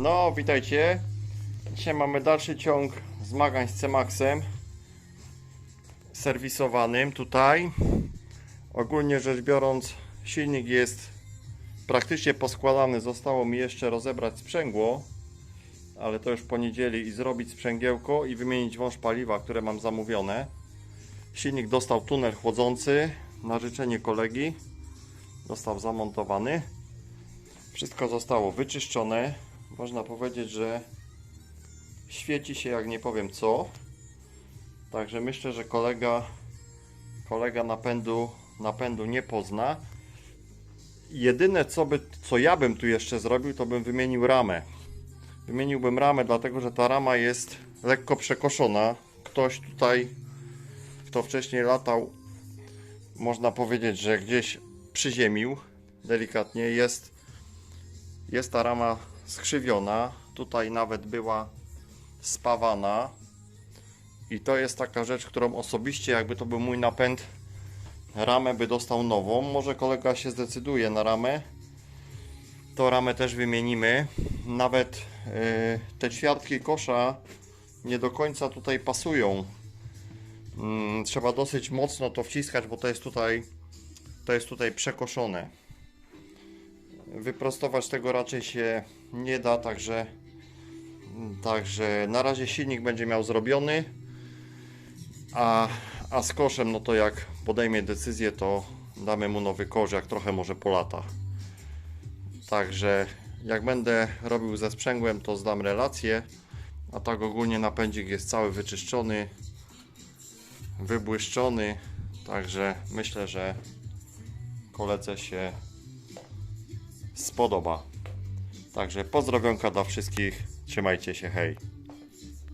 No, witajcie. Dzisiaj mamy dalszy ciąg zmagań z C-Maxem serwisowanym tutaj. Ogólnie rzecz biorąc, silnik jest praktycznie poskładany. Zostało mi jeszcze rozebrać sprzęgło, ale to już w poniedzieli i zrobić sprzęgiełko i wymienić wąż paliwa, które mam zamówione. Silnik dostał tunel chłodzący na życzenie kolegi. Został zamontowany. Wszystko zostało wyczyszczone. Można powiedzieć, że świeci się jak nie powiem co. Także myślę, że kolega kolega napędu napędu nie pozna. Jedyne co by co ja bym tu jeszcze zrobił, to bym wymienił ramę. Wymieniłbym ramę, dlatego że ta rama jest lekko przekoszona. Ktoś tutaj kto wcześniej latał, można powiedzieć, że gdzieś przyziemił delikatnie. Jest, jest ta rama skrzywiona. Tutaj nawet była spawana. I to jest taka rzecz, którą osobiście, jakby to był mój napęd, ramę by dostał nową. Może kolega się zdecyduje na ramę. To ramę też wymienimy. Nawet yy, te ćwiartki kosza nie do końca tutaj pasują. Mm, trzeba dosyć mocno to wciskać, bo to jest tutaj to jest tutaj przekoszone. Wyprostować tego raczej się nie da, także także na razie silnik będzie miał zrobiony, a, a z koszem, no to jak podejmie decyzję, to damy mu nowy kosz, jak trochę może po latach. Także jak będę robił ze sprzęgłem, to zdam relację, a tak ogólnie napędzik jest cały wyczyszczony, wybłyszczony, także myślę, że koledze się spodoba. Także pozdrowionka dla wszystkich, trzymajcie się, hej.